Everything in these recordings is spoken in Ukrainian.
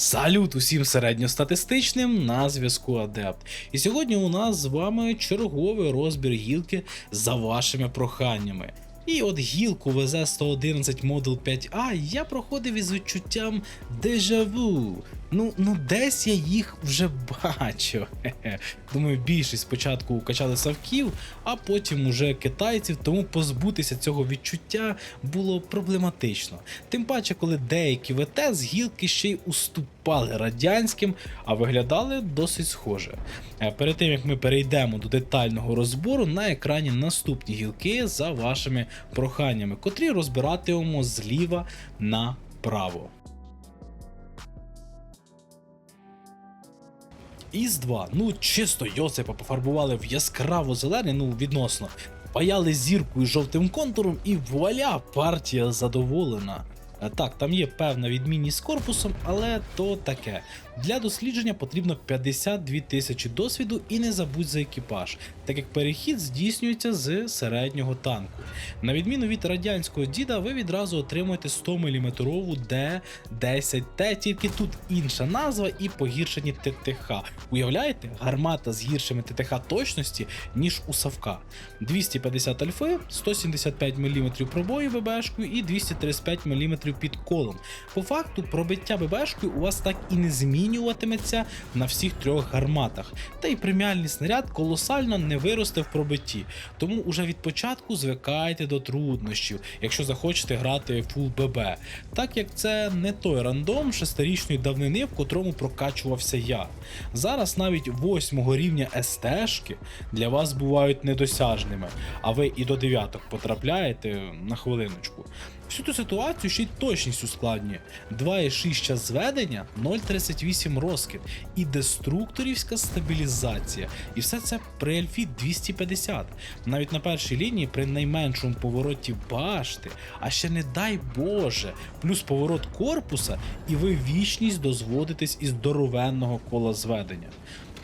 Салют усім середньостатистичним на зв'язку Адепт. І сьогодні у нас з вами черговий розбір гілки за вашими проханнями. І от гілку везе 111 Model 5A я проходив із відчуттям дежаву. Ну, ну десь я їх вже. Хе-хе. Думаю, більшість спочатку качали савків, а потім уже китайців, тому позбутися цього відчуття було проблематично. Тим паче, коли деякі ВТ з гілки ще й уступали радянським, а виглядали досить схоже. Е, Перед тим як ми перейдемо до детального розбору, на екрані наступні гілки за вашими проханнями, котрі розбиратимемо зліва направо. Із 2. Ну, чисто Йосипа пофарбували в яскраво зелений, ну відносно. Паяли зіркою жовтим контуром і вуаля, партія задоволена. Е, Так, там є певна відмінність з корпусом, але то таке. Для дослідження потрібно 52 тисячі досвіду і не забудь за екіпаж, так як перехід здійснюється з середнього танку. На відміну від радянського діда, ви відразу отримуєте 100 мм Д10Т, тільки тут інша назва і погіршені ТТХ. Уявляєте, гармата з гіршими ТТХ точності, ніж у Савка. 250 альфи, 175 мм пробою ББшкою і 235 мм під колом. По факту, пробиття ББшкою у вас так і не змінюватиметься на всіх трьох гарматах. Та й преміальний снаряд колосально не виросте в пробитті. Тому уже від початку звикайте до труднощів, якщо захочете грати фул ББ. Так як це не той рандом шестирічної давнини, в котрому прокачувався я. Зараз навіть восьмого рівня СТшки для вас бувають недосяжними, а ви і до дев'яток потрапляєте на хвилиночку. Всю ту ситуацію ще й точність ускладнює. 2,6 час зведення, 0,38 розкид і деструкторівська стабілізація. І все це при альфі 250. Навіть на першій лінії при найменшому повороті башти, а ще не дай Боже, плюс поворот корпуса, і ви вічність дозводитесь із здоровенного кола зведення.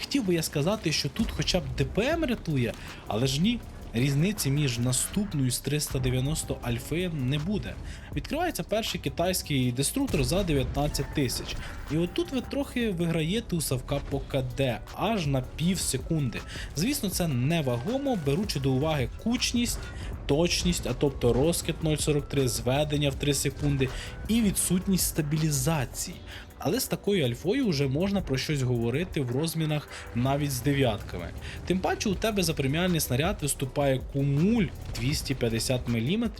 Хотів би я сказати, що тут хоча б ДПМ рятує, але ж ні. Різниці між наступною з 390 альфи не буде. Відкривається перший китайський деструктор за 19 тисяч. І отут ви трохи виграєте у Савка по КД аж на пів секунди. Звісно, це невагомо, беручи до уваги кучність, точність, а тобто розкид 0,43, зведення в 3 секунди і відсутність стабілізації. Але з такою альфою вже можна про щось говорити в розмінах навіть з дев'ятками. Тим паче у тебе за преміальний снаряд виступає кумуль 250 мм,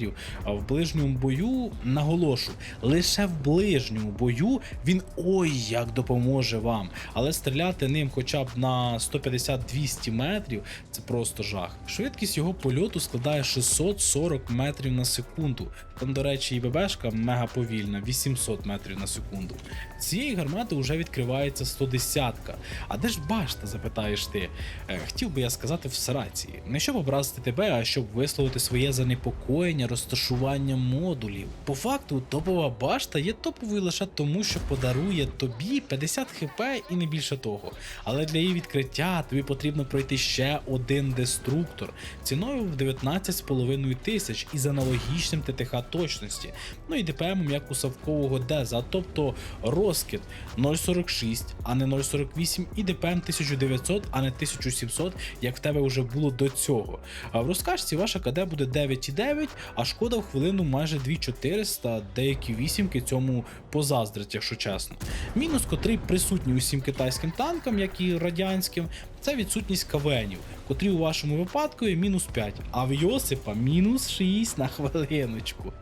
а в ближньому бою наголошу, лише в ближньому бою він ой як допоможе вам. Але стріляти ним хоча б на 150-200 метрів це просто жах. Швидкість його польоту складає 640 метрів на секунду. Там, до речі, і ББшка мега повільна, 800 метрів на секунду. Цієї гармати вже відкривається 110-ка. А де ж башта, запитаєш ти? Е, Хотів би я сказати в сраці. Не щоб образити тебе, а щоб висловити своє занепокоєння розташуванням модулів. По факту, топова башта є топовою лише тому, що подарує тобі 50 хп і не більше того. Але для її відкриття тобі потрібно пройти ще один деструктор ціною в 19,5 тисяч із аналогічним ТТХ точності. Ну і ДПМом як у Савкового Деза, тобто розкид 0,46, а не 0,48, і ДПМ 1900, а не 1700, як в тебе вже було до цього. А в розкажці ваша КД буде 9,9, а шкода в хвилину майже 2400, деякі вісімки цьому позаздрять, якщо чесно. Мінус, котрий присутній усім китайським танкам, як і радянським, це відсутність кавенів, котрі у вашому випадку є мінус 5, а в Йосипа мінус 6 на хвилиночку.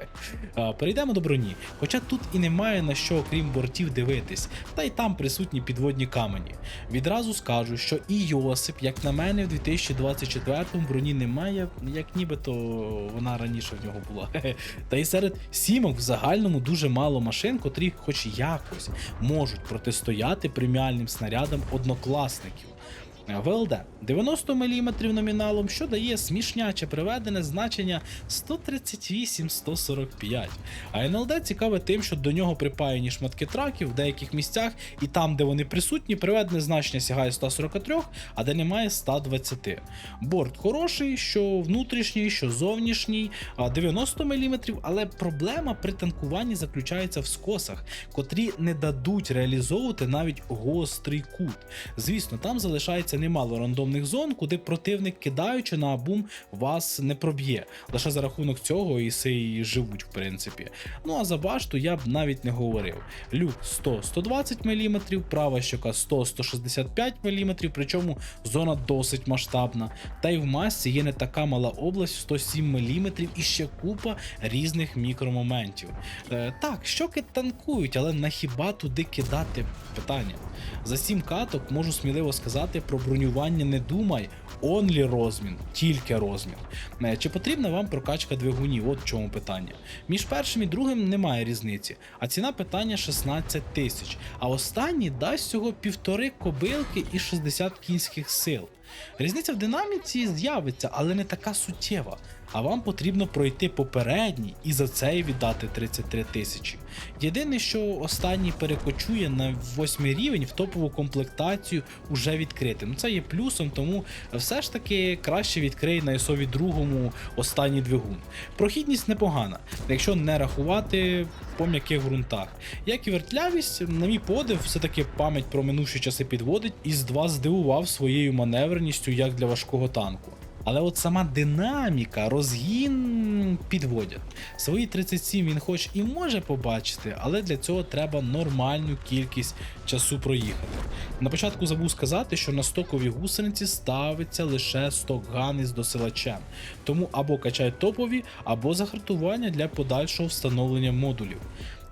Перейдемо до броні. Хоча тут і немає на що, окрім бортів, дивитись, та й там присутні підводні камені. Відразу скажу, що і Йосип, як на мене, в 2024-му броні немає, як нібито вона раніше в нього була. Та й серед сімок в загальному дуже мало машин, котрі хоч якось можуть протистояти преміальним снарядам однокласників. ВЛД 90 мм номіналом, що дає смішняче приведене значення 138-145. А НЛД цікаве тим, що до нього припаяні шматки траків в деяких місцях, і там, де вони присутні, приведене значення сягає 143, а де немає 120. Борт хороший, що внутрішній, що зовнішній, 90 мм, але проблема при танкуванні заключається в скосах, котрі не дадуть реалізовувати навіть гострий кут. Звісно, там залишається немало рандомних зон, куди противник, кидаючи на бум, вас не проб'є. Лише за рахунок цього і сей живуть, в принципі. Ну а за башту я б навіть не говорив. Люк 100-120 мм, права щока 100-165 мм, причому зона досить масштабна. Та й в масці є не така мала область 107 мм і ще купа різних мікромоментів. Е, так, щоки танкують, але на хіба туди кидати питання? За 7 каток можу сміливо сказати про бронювання не думай, онлі розмін, тільки розмін. Е, Чи потрібна вам прокачка двигунів? От в чому питання. Між першим і другим немає різниці, а ціна питання 16 тисяч. А останній дасть всього півтори кобилки і 60 кінських сил. Різниця в динаміці з'явиться, але не така суттєва. А вам потрібно пройти попередній і за це віддати 33 тисячі. Єдине, що останній перекочує на 8 рівень в топову комплектацію уже відкритим. Це є плюсом, тому все ж таки краще відкрий на ісові другому останній двигун. Прохідність непогана, якщо не рахувати по м'яких ґрунтах. Як і вертлявість, на мій подив, все-таки пам'ять про минувші часи підводить і з 2 здивував своєю маневреністю як для важкого танку. Але от сама динаміка, розгін підводять. Свої 37 він хоч і може побачити, але для цього треба нормальну кількість часу проїхати. На початку забув сказати, що на стокові гусениці ставиться лише стокган із досилачем, тому або качай топові, або загартування для подальшого встановлення модулів.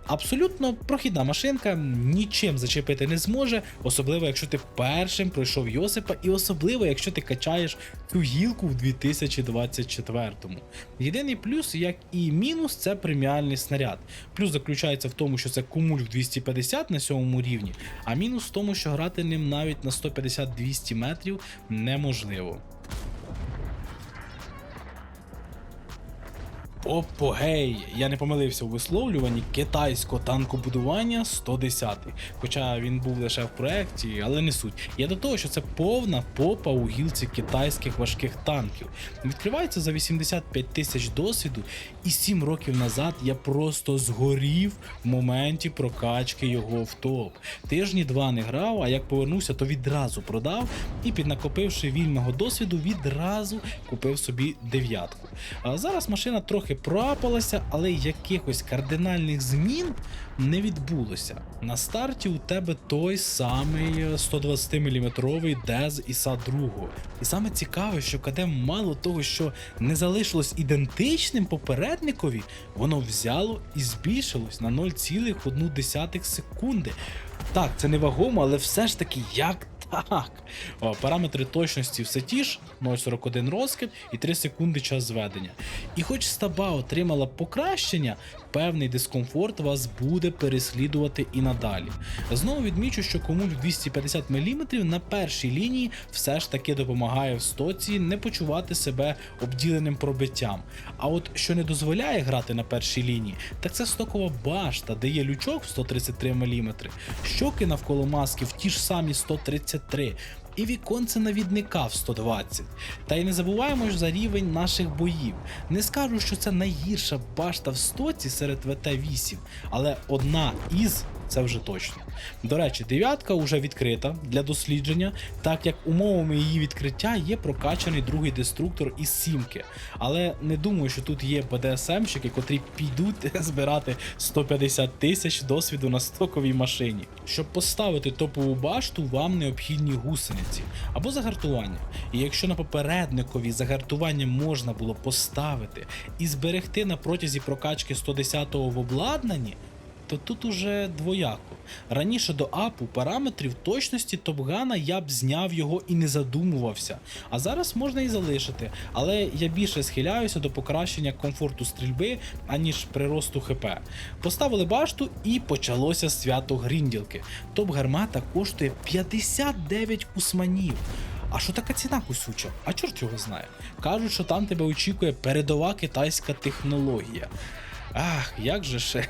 Абсолютно прохідна машинка, нічим зачепити не зможе, особливо якщо ти першим пройшов Йосипа, і особливо якщо ти качаєш цю гілку в 2024-му. Єдиний плюс, як і мінус, це преміальний снаряд. Плюс заключається в тому, що це кумуль в 250 на сьомому рівні, а мінус в тому, що грати ним навіть на 150-200 метрів неможливо. Опогей! Я не помилився у висловлюванні китайського танкобудування 110 Хоча він був лише в проєкті, але не суть. Я до того, що це повна попа у гілці китайських важких танків. Відкривається за 85 тисяч досвіду, і 7 років назад я просто згорів в моменті прокачки його в топ. Тижні два не грав, а як повернувся, то відразу продав і, піднакопивши вільного досвіду, відразу купив собі дев'ятку. А зараз машина трохи проапалася, але якихось кардинальних змін не відбулося. На старті у тебе той самий 120 мм Дез Іса 2. І саме цікаве, що КД мало того, що не залишилось ідентичним попередникові, воно взяло і збільшилось на 0,1 секунди. Так, це не вагомо, але все ж таки як так. О, параметри точності все ті ж, 0,41 розкид і 3 секунди час зведення. І хоч стаба отримала покращення, певний дискомфорт вас буде переслідувати і надалі. Знову відмічу, що комуль 250 мм на першій лінії все ж таки допомагає в стоці не почувати себе обділеним пробиттям. А от що не дозволяє грати на першій лінії, так це стокова башта, де є лючок в 133 мм, щоки навколо маски в ті ж самі 133 і віконце навідника в 120. Та й не забуваємо ж за рівень наших боїв. Не скажу, що це найгірша башта в стоці серед ВТ-8, але одна із це вже точно. До речі, дев'ятка вже відкрита для дослідження, так як умовами її відкриття є прокачаний другий деструктор із сімки. Але не думаю, що тут є БДСМщики, котрі підуть збирати 150 тисяч досвіду на стоковій машині. Щоб поставити топову башту, вам необхідні гусениці або загартування. І якщо на попередникові загартування можна було поставити і зберегти на протязі прокачки 110-го в обладнанні, то тут уже двояко. Раніше до апу параметрів точності Топгана я б зняв його і не задумувався. А зараз можна і залишити, але я більше схиляюся до покращення комфорту стрільби, аніж приросту ХП. Поставили башту і почалося свято грінділки. Топ гармата коштує 59 кусманів. А що така ціна кусюча? А чорт його знає. Кажуть, що там тебе очікує передова китайська технологія. Ах, як же ще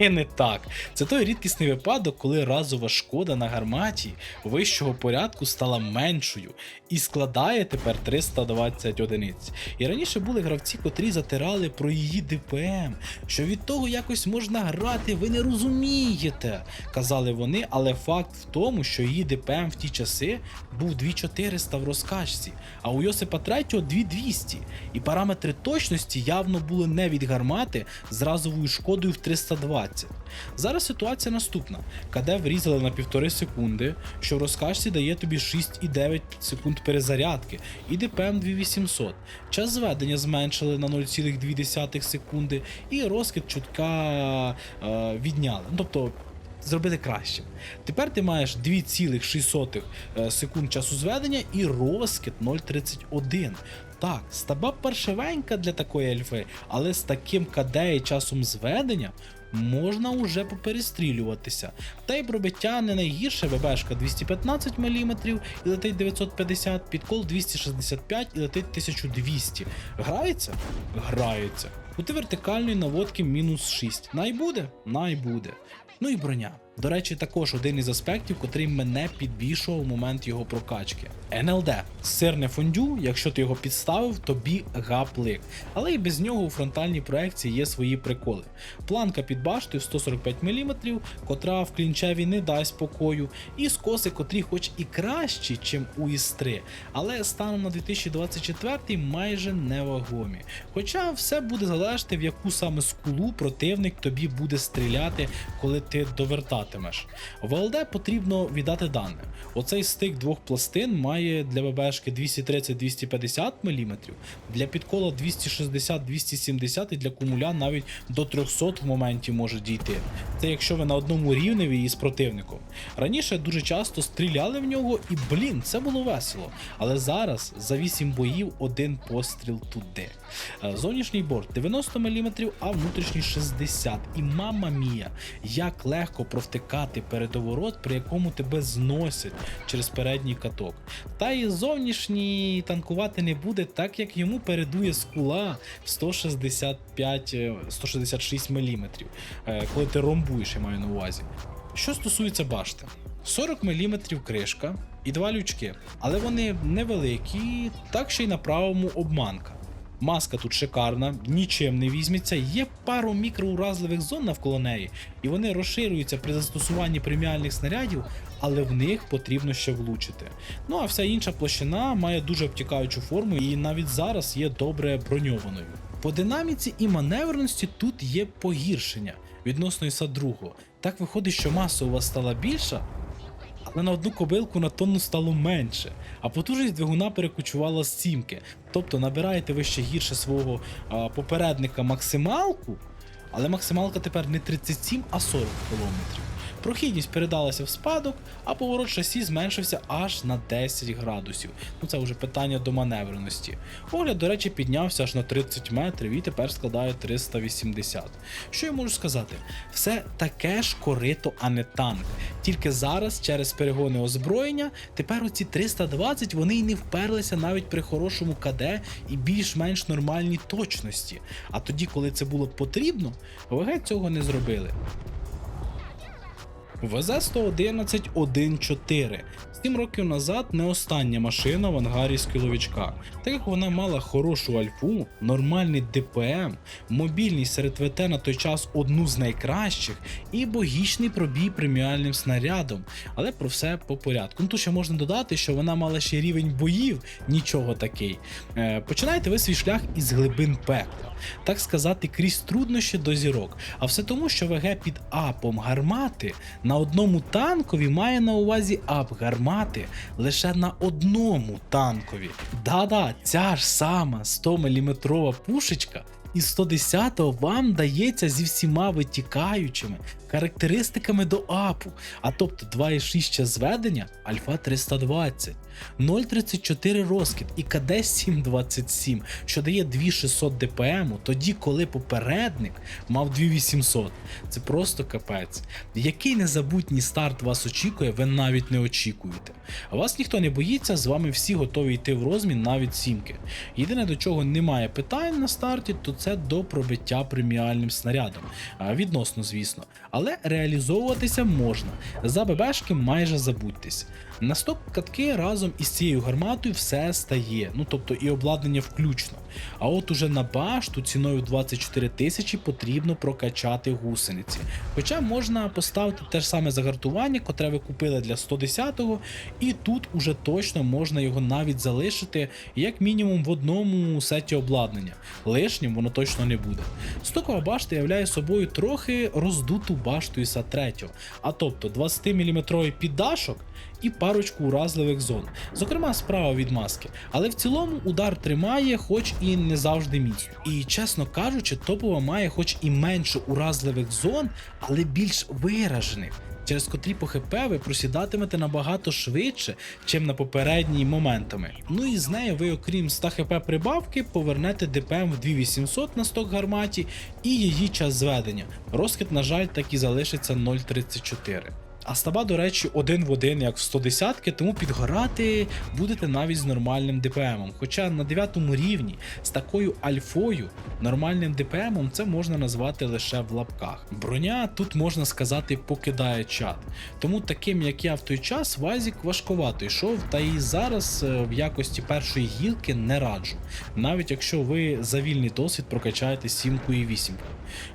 не так. Це той рідкісний випадок, коли разова шкода на гарматі вищого порядку стала меншою і складає тепер 320 одиниць. І раніше були гравці, котрі затирали про її ДПМ, що від того якось можна грати, ви не розумієте, казали вони, але факт в тому, що її ДПМ в ті часи був 2400 в розкачці, а у Йосипа 3 2200. І параметри точності явно були не від гармати з разовою шкодою в 320. Зараз ситуація наступна: КД врізали на півтори секунди, що в розкачці дає тобі 6,9 секунд перезарядки, і ДПМ 2800. Час зведення зменшили на 0,2 секунди, і розкид чутка е, відняли. Ну, тобто зробили кращим. Тепер ти маєш 2,6 е, секунд часу зведення і розкид 0,31. Так, стаба паршивенька для такої ельфи, але з таким КД і часом зведення можна уже поперестрілюватися. Та й пробиття не найгірше, ВБшка 215 мм і летить 950, підкол 265 і летить 1200. Грається? Грається. Кути вертикальної наводки мінус 6. Найбуде? Найбуде. Ну і броня. До речі, також один із аспектів, котрий мене підбільшував в момент його прокачки. НЛД сирне фондю, якщо ти його підставив, тобі гаплик. Але і без нього у фронтальній проекції є свої приколи. Планка під баштою 145 мм, котра в клінчеві не дасть спокою, і скоси, котрі хоч і кращі, чим у ІС-3, але станом на 2024 майже невагомі. Хоча все буде залежати, в яку саме скулу противник тобі буде стріляти, коли ти довертатимеш. В ЛД потрібно віддати дане. Оцей стик двох пластин має для ББшки 230-250 мм, для підкола 260-270 і для кумуля навіть до 300 в моменті може дійти. Це якщо ви на одному рівневі із противником. Раніше дуже часто стріляли в нього і блін, це було весело. Але зараз за 8 боїв один постріл туди. Е, Зовнішній борт 90 мм, а внутрішній 60. І мама мія, як легко провтикати передоворот, при якому тебе зносять через передній каток. Та і зовнішній танкувати не буде, так як йому передує скула в 165, е, 166 мм, коли ти ромбуєш, я маю на увазі. Що стосується башти, 40 мм кришка і два лючки, але вони невеликі, так ще й на правому обманка. Маска тут шикарна, нічим не візьметься, є пару мікроуразливих зон навколо неї, і вони розширюються при застосуванні преміальних снарядів, але в них потрібно ще влучити. Ну а вся інша площина має дуже обтікаючу форму і навіть зараз є добре броньованою. По динаміці і маневреності тут є погіршення відносно іса другого. Так виходить, що маса стала більша, але на одну кобилку на тонну стало менше, а потужність двигуна перекочувала з сімки. Тобто набираєте ви ще гірше свого а, попередника максималку, але максималка тепер не 37, а 40 км. Прохідність передалася в спадок, а поворот шасі зменшився аж на 10 градусів. Ну це вже питання до маневреності. Огляд, до речі, піднявся аж на 30 метрів і тепер складає 380. Що я можу сказати? Все таке ж корито, а не танк. Тільки зараз, через перегони озброєння, тепер оці 320 вони й не вперлися навіть при хорошому КД і більш-менш нормальній точності. А тоді, коли це було потрібно, ВГ цього не зробили. ВЗ-111-1.4. Сім років назад не остання машина в ангарі з кіловічка, так як вона мала хорошу альфу, нормальний ДПМ, мобільність серед ВТ на той час одну з найкращих і богічний пробій преміальним снарядом. Але про все по порядку. Ну тут ще можна додати, що вона мала ще рівень боїв, нічого такий. Е, починаєте ви свій шлях із глибин пекла, так сказати, крізь труднощі до зірок. А все тому, що ВГ під апом гармати на одному танкові має на увазі ап гармати лише на одному танкові. Да-да, ця ж сама 100 мм пушечка із 110-го вам дається зі всіма витікаючими, характеристиками до апу, а тобто 2,6 час зведення, альфа 320, 0,34 розкид і КД 727, що дає 2600 ДПМ, тоді коли попередник мав 2800. Це просто капець. Який незабутній старт вас очікує, ви навіть не очікуєте. А вас ніхто не боїться, з вами всі готові йти в розмін навіть сімки. Єдине до чого немає питань на старті, то це до пробиття преміальним снарядом. Відносно, звісно. Але реалізовуватися можна. За ББшки майже забудьтесь. На стоп катки разом із цією гарматою все стає, ну тобто і обладнання включно. А от уже на башту ціною 24 тисячі потрібно прокачати гусениці. Хоча можна поставити те ж саме загартування, котре ви купили для 110-го, і тут уже точно можна його навіть залишити як мінімум в одному сеті обладнання. Лишнім воно точно не буде. Стокова башта являє собою трохи роздуту башту іса 3, а тобто 20-мм піддашок і парочку уразливих зон. Зокрема, справа від маски. Але в цілому удар тримає, хоч і не завжди міцно. І чесно кажучи, топова має хоч і менше уразливих зон, але більш виражених. Через котрі по ХП ви просідатимете набагато швидше, чим на попередній моментами. Ну і з нею ви, окрім 100 хп прибавки, повернете ДПМ в 2800 на сток гарматі і її час зведення. Розкид, на жаль, так і залишиться 0.34. А стаба, до речі, один в один, як в 110-ки, тому підгорати будете навіть з нормальним ДПМом. Хоча на 9 рівні з такою альфою нормальним ДПМом це можна назвати лише в лапках. Броня тут можна сказати покидає чат. Тому таким як я в той час, Вазік важковато йшов, та і зараз е, в якості першої гілки не раджу. Навіть якщо ви за вільний досвід прокачаєте 7 і 8.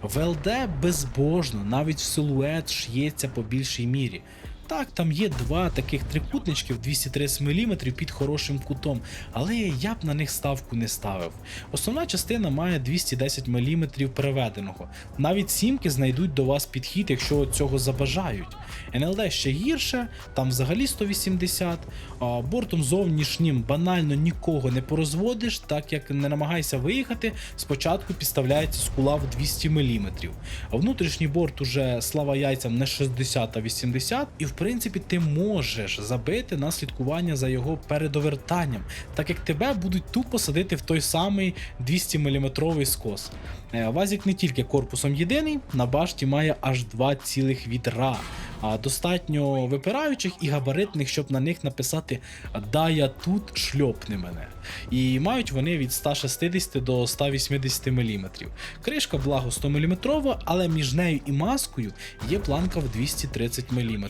В ЛД безбожно, навіть в силует ш'ється по більшій мірі мире. Так, там є два таких трикутничків 230 мм під хорошим кутом, але я б на них ставку не ставив. Основна частина має 210 мм переведеного. Навіть сімки знайдуть до вас підхід, якщо цього забажають. НЛД ще гірше, там взагалі 180, а бортом зовнішнім банально нікого не порозводиш, так як не намагайся виїхати, спочатку підставляється скула в 200 мм. А внутрішній борт уже слава яйцям не 60, а 80, і в принципі ти можеш забити на слідкування за його передовертанням, так як тебе будуть тупо садити в той самий 200 мм скос. Е, Вазік не тільки корпусом єдиний, на башті має аж два цілих а достатньо випираючих і габаритних, щоб на них написати Да я тут шльопни мене. І мають вони від 160 до 180 мм. Кришка благо 100 мм, але між нею і маскою є планка в 230 мм.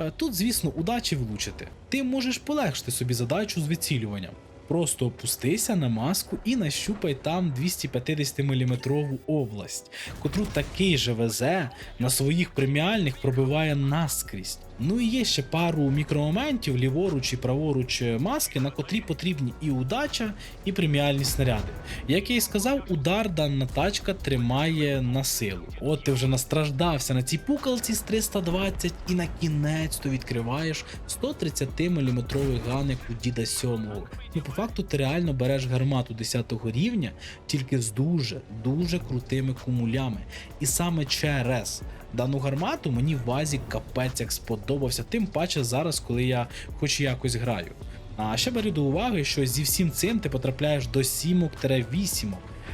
Е, Тут, звісно, удачі влучити. Ти можеш полегшити собі задачу з вицілюванням. Просто опустися на маску і нащупай там 250 мм область, котру такий же везе на своїх преміальних пробиває наскрізь. Ну і є ще пару мікромоментів ліворуч і праворуч маски, на котрі потрібні і удача, і преміальні снаряди. Як я і сказав, удар дана тачка тримає на силу. От ти вже настраждався на цій пукалці з 320 і на кінець то відкриваєш 130 мм ганик у діда 7. Ну, по факту ти реально береш гармату 10 рівня, тільки з дуже дуже крутими кумулями. І саме через дану гармату мені в вазі капець як сподобався, тим паче зараз, коли я хоч якось граю. А ще беру до уваги, що зі всім цим ти потрапляєш до 7-8.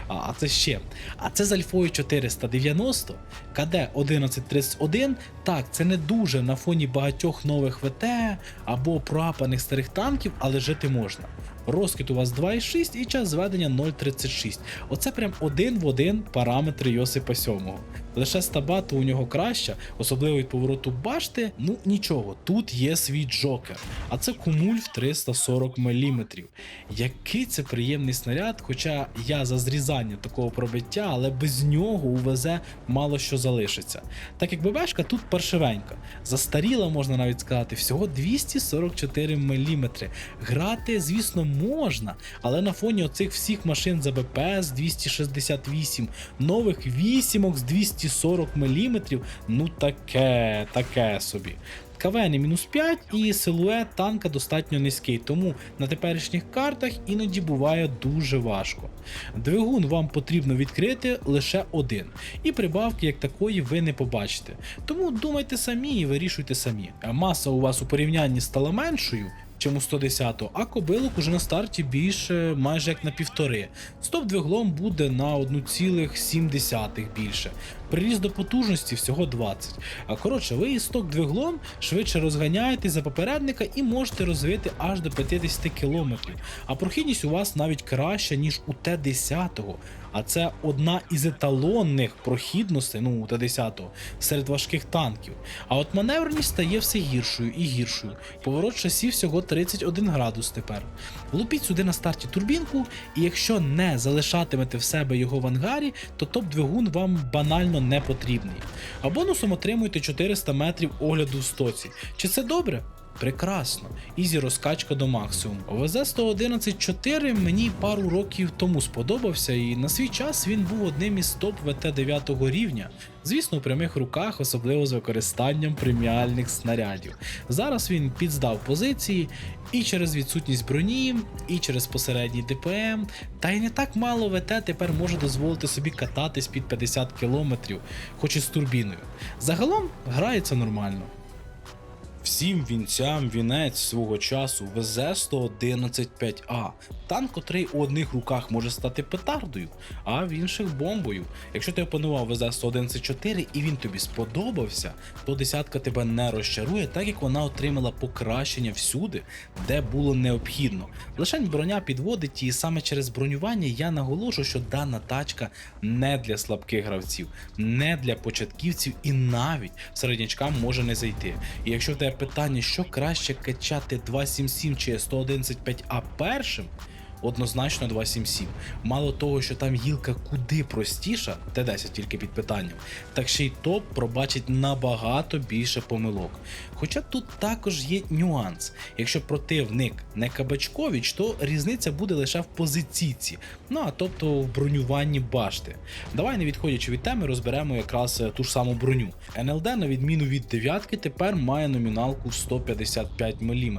А, а це ще. А це з альфою 490, КД 1131. Так, це не дуже на фоні багатьох нових ВТ або проапаних старих танків, але жити можна. Розкид у вас 2,6 і час зведення 0,36. Оце прям один в один параметри Йосипа 7. Лише стабата у нього краща, особливо від повороту башти. Ну нічого, тут є свій джокер, а це кумуль в 340 мм. Який це приємний снаряд, хоча я за зрізання такого пробиття, але без нього у ВЗ мало що залишиться. Так як ББшка тут паршивенька, застаріла, можна навіть сказати, всього 244 мм. Грати, звісно, можна, але на фоні оцих всіх машин за БПС 268, нових вісімок з 240 мм, ну таке, таке собі. КВН мінус 5 і силует танка достатньо низький, тому на теперішніх картах іноді буває дуже важко. Двигун вам потрібно відкрити лише один, і прибавки як такої ви не побачите. Тому думайте самі і вирішуйте самі. Маса у вас у порівнянні стала меншою. Чим у 110, а кобилок уже на старті більше майже як на півтори. Стоп двиглом буде на 1,7 більше. Приріст до потужності всього 20. А коротше, ви із сток двиглом швидше розганяєте за попередника і можете розвити аж до 50 км. А прохідність у вас навіть краща, ніж у Т-10. А це одна із еталонних прохідностей, ну у Т-10 серед важких танків. А от маневреність стає все гіршою і гіршою. Поворот шасі всього 31 градус тепер. Влупіть сюди на старті турбінку, і якщо не залишатимете в себе його в ангарі, то топ-двигун вам банально не потрібний. А бонусом отримуєте 400 метрів огляду в стоці. Чи це добре? Прекрасно, ізі розкачка до максимуму. ОВЗ 111.4 мені пару років тому сподобався, і на свій час він був одним із топ ВТ 9 рівня. Звісно, у прямих руках, особливо з використанням преміальних снарядів. Зараз він підздав позиції і через відсутність броні, і через посередній ДПМ. Та й не так мало ВТ тепер може дозволити собі кататись під 50 км, хоч і з турбіною. Загалом грається нормально. Всім вінцям вінець свого часу ВЗ-111-5А. Танк, котрий у одних руках може стати петардою, а в інших бомбою. Якщо ти опанував ВЗ-111-4 і він тобі сподобався, то десятка тебе не розчарує, так як вона отримала покращення всюди, де було необхідно. Лишень броня підводить, і саме через бронювання я наголошу, що дана тачка не для слабких гравців, не для початківців і навіть середнячкам може не зайти. І якщо в тебе питання, що краще качати 277 чи 111.5А першим, однозначно 277. Мало того, що там гілка куди простіша, Т10 тільки під питанням, так ще й топ пробачить набагато більше помилок. Хоча тут також є нюанс. Якщо противник не кабачковіч, то різниця буде лише в позиційці, ну а тобто в бронюванні башти. Давай, не відходячи від теми, розберемо якраз е, ту ж саму броню. НЛД, на відміну від дев'ятки, тепер має номіналку 155 мм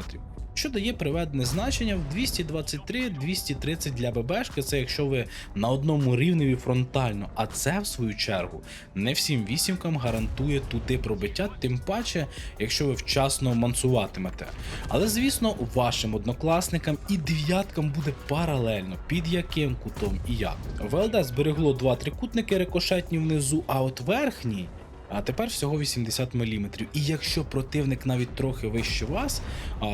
що дає приведене значення в 223-230 для ББшки, це якщо ви на одному рівневі фронтально, а це в свою чергу не всім вісімкам гарантує туди пробиття, тим паче, якщо ви вчасно мансуватимете. Але звісно, вашим однокласникам і дев'яткам буде паралельно, під яким кутом і як. ВЛД зберегло два трикутники рикошетні внизу, а от верхній а тепер всього 80 мм. І якщо противник навіть трохи вище вас,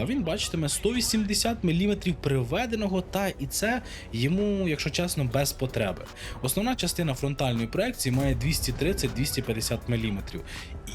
він бачитиме 180 мм приведеного, та і це йому, якщо чесно, без потреби. Основна частина фронтальної проекції має 230-250 мм.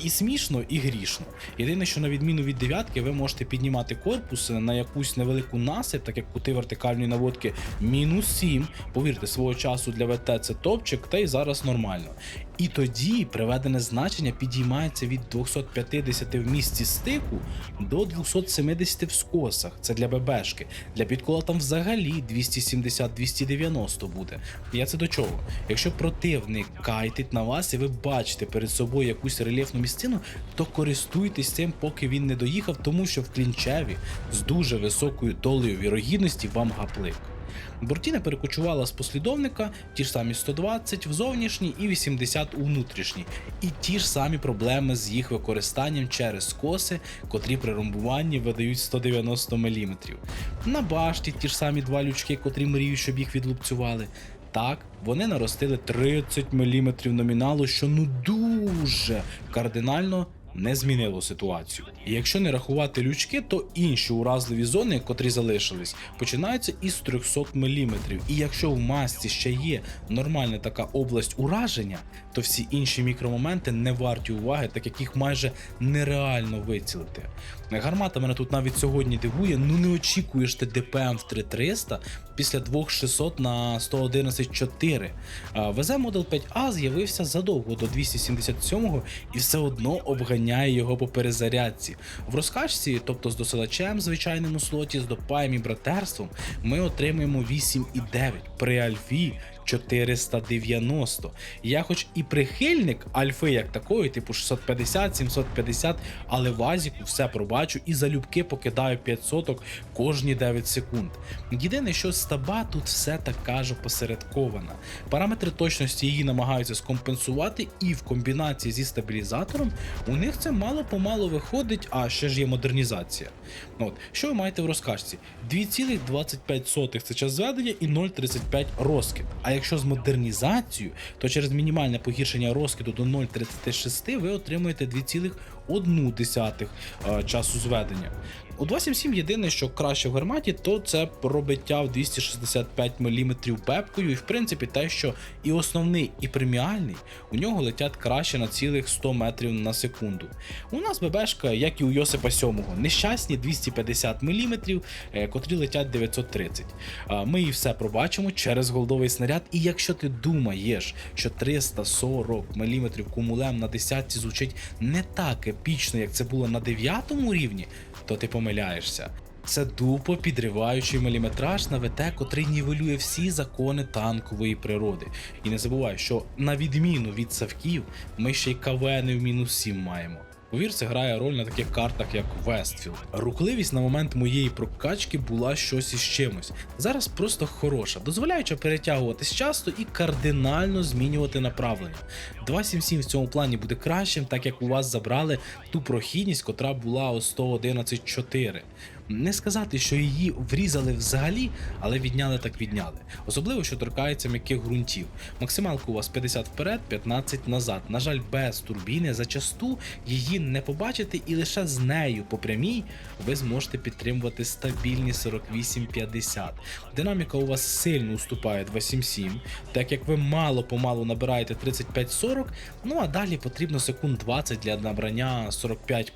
І смішно, і грішно. Єдине, що на відміну від дев'ятки, ви можете піднімати корпус на якусь невелику насип, так як кути вертикальної наводки мінус 7. Повірте, свого часу для ВТ це топчик, та й зараз нормально. І тоді приведене значення підіймається від 250 в місці стику до 270 в скосах. Це для ББшки. Для підкола там взагалі 270-290 буде. Я це до чого? Якщо противник кайтить на вас і ви бачите перед собою якусь рельєфну місцину, то користуйтесь цим, поки він не доїхав, тому що в клінчеві з дуже високою долею вірогідності вам гаплик. Бортіна перекочувала з послідовника, ті ж самі 120 в зовнішній і 80 у внутрішній, і ті ж самі проблеми з їх використанням через скоси, котрі при ромбуванні видають 190 мм. На башті ті ж самі два лючки, котрі мріють, щоб їх відлупцювали. Так, вони наростили 30 мм номіналу, що ну дуже кардинально не змінило ситуацію. І якщо не рахувати лючки, то інші уразливі зони, котрі залишились, починаються із 300 мм. І якщо в масці ще є нормальна така область ураження, то всі інші мікромоменти не варті уваги, так як їх майже нереально вицілити. Гармата мене тут навіть сьогодні дивує, ну не очікуєш ти ДПМ в 3300 після 2600 на 111.4. ВЗ Model 5A з'явився задовго до 277-го і все одно обганяє його по перезарядці. В розкачці, тобто з досилачем, звичайному слоті, з допаєм і братерством, ми отримуємо 8,9. При альфі 490. Я хоч і прихильник альфи як такої, типу 650, 750, але в Азіку все пробачу і залюбки покидаю 500 кожні 9 секунд. Єдине, що стаба тут все так кажу посередкована. Параметри точності її намагаються скомпенсувати, і в комбінації зі стабілізатором у них це мало помалу виходить, а ще ж є модернізація. Ну, От, що ви маєте в розкажці? 2,25 це час зведення і 0,35 розкид. А якщо з модернізацією, то через мінімальне погіршення розкиду до 0,36 ви отримуєте 2,1 е, часу зведення. У 277 єдине, що краще в гарматі, то це пробиття в 265 мм пепкою, і в принципі те, що і основний, і преміальний у нього летять краще на цілих 100 метрів на секунду. У нас ББшка, як і у Йосипа 7, нещасні 250 мм, е, котрі летять 930. Ми і все пробачимо через голдовий снаряд. І якщо ти думаєш, що 340 мм кумулем на 10 звучить не так епічно, як це було на 9 рівні, то ти помиляєшся. Це дупо підриваючий міліметраж на ВТ, котрий нівелює всі закони танкової природи. І не забувай, що на відміну від савків, ми ще й кавени в мінус 7 маємо. Повір, це грає роль на таких картах, як Вестфілд. Рухливість на момент моєї прокачки була щось із чимось. Зараз просто хороша, дозволяючи перетягуватись часто і кардинально змінювати направлення. 277 в цьому плані буде кращим, так як у вас забрали ту прохідність, котра була у 111.4. Не сказати, що її врізали взагалі, але відняли так відняли. Особливо, що торкається м'яких ґрунтів. Максималка у вас 50 вперед, 15 назад. На жаль, без турбіни зачасту її не побачите, і лише з нею по прямій ви зможете підтримувати стабільні 48-50. Динаміка у вас сильно уступає 277, так як ви мало помалу набираєте 35-40, ну а далі потрібно секунд 20 для набрання 45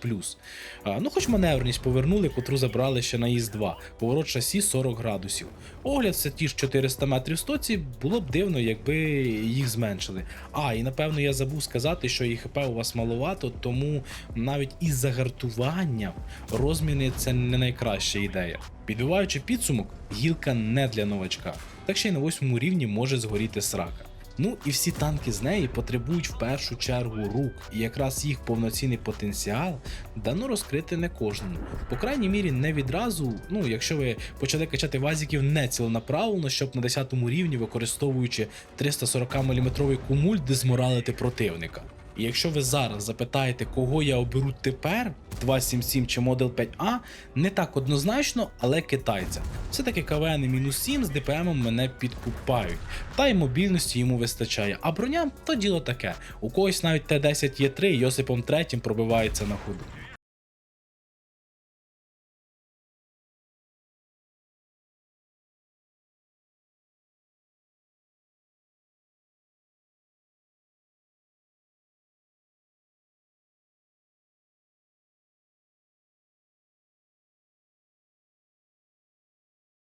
Ну, хоч маневреність повернули, котру забрали ще на ІС-2, поворот шасі 40 градусів. Огляд це ті ж 400 метрів стоці, було б дивно, якби їх зменшили. А, і напевно я забув сказати, що і ХП у вас маловато, тому навіть із загартуванням розміни це не найкраща ідея. Підбиваючи підсумок, гілка не для новачка, так ще й на восьмому рівні може згоріти срака. Ну і всі танки з неї потребують в першу чергу рук, і якраз їх повноцінний потенціал дано розкрити не кожному. По крайній мірі, не відразу, ну якщо ви почали качати вазіків не ціленаправлено, щоб на 10 рівні, використовуючи 340 мм кумуль, дезморалити противника. І якщо ви зараз запитаєте, кого я оберу тепер, 277 чи Model 5A, не так однозначно, але китайця. Все-таки КВН мінус 7 з ДПМом мене підкупають, та й мобільності йому вистачає. А броня то діло таке. У когось навіть Т10 Є3 Йосипом 3 пробивається на ходу.